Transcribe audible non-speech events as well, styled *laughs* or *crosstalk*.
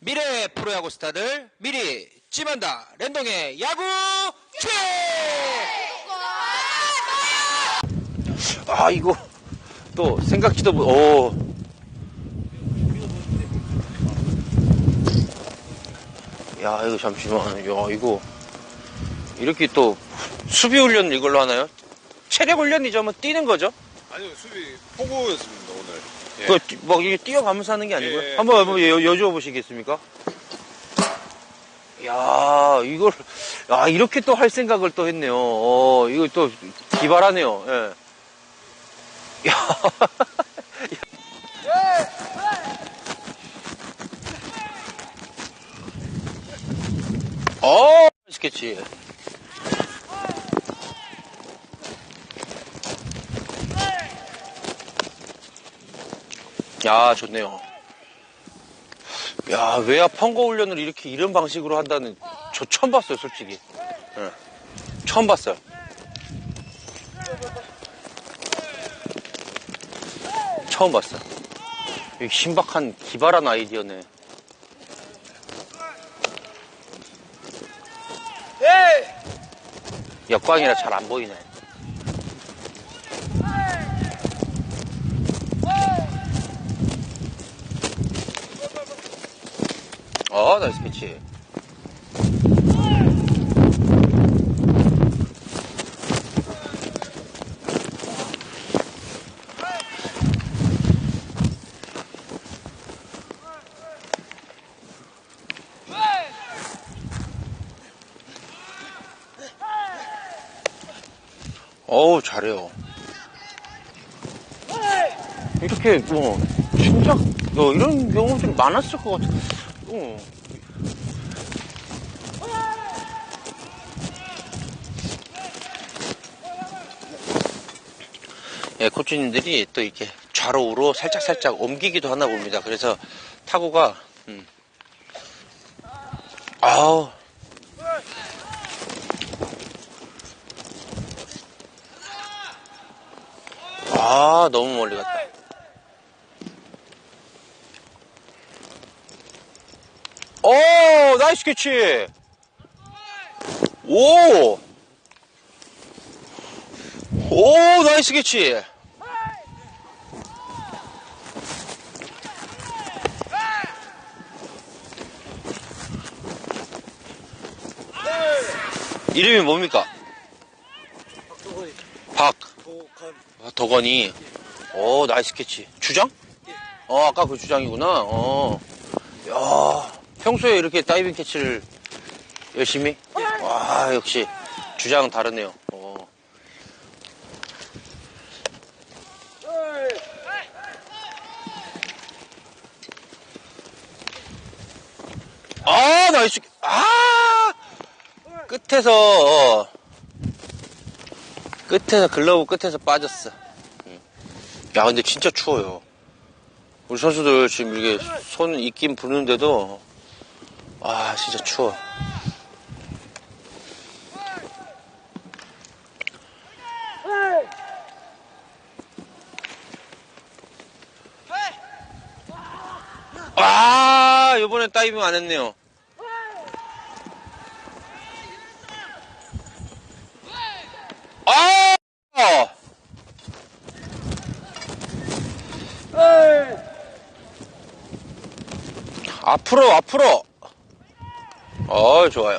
미래 프로야구 스타들 미리 찜한다 랜동의 야구 최! 아 이거 또 생각지도 못. 오. 야 이거 잠시만. 야 이거 이렇게 또 수비 훈련 이걸로 하나요? 체력 훈련이죠. 뭐 뛰는 거죠? 아니요 수비 포고였습니다 오늘 예. 그, 막, 이게 뛰어가면서 하는 게 아니고요? 예, 예. 한번, 한번 여, 여쭈어 보시겠습니까? 야 이걸, 아, 이렇게 또 할 생각을 또 했네요. 어, 이거 또 기발하네요. 예. 야. *laughs* 어, 스케치. 야, 좋네요. 야, 외야 펑거 훈련을 이렇게 이런 방식으로 한다는 저 처음 봤어요, 솔직히. 예. 처음 봤어요. 처음 봤어요. 이 신박한 기발한 아이디어네. 역광이라 잘 안 보이네. 어, 나이스 캐치. 어우, 잘해요. 이렇게, 뭐, 진짜, 뭐, 이런 경우 좀 많았을 것 같아. 어. 예, 코치님들이 또 이렇게 좌로 우로 살짝 살짝 옮기기도 하나 봅니다. 그래서 타구가, 음. 아우. 아, 너무 멀리 갔다. 오, 나이스 캐치! 오! 오, 나이스 캐치! 이름이 뭡니까? 박. 아, 덕원이. 오, 나이스 캐치. 주장? 어, 아까 그 주장이구나. 어. 야, 평소에 이렇게 다이빙 캐치를 열심히? 와, 역시 주장은 다르네요. 어. 아, 나이스. 아! 끝에서, 어. 끝에서, 글러브 끝에서 빠졌어. 음. 야, 근데 진짜 추워요. 우리 선수들 지금 이게 손 있긴 부는데도, 아, 진짜 추워. 아, 이번엔 다이빙 안 했네요. 아! 앞으로, 앞으로! 어, 좋아요.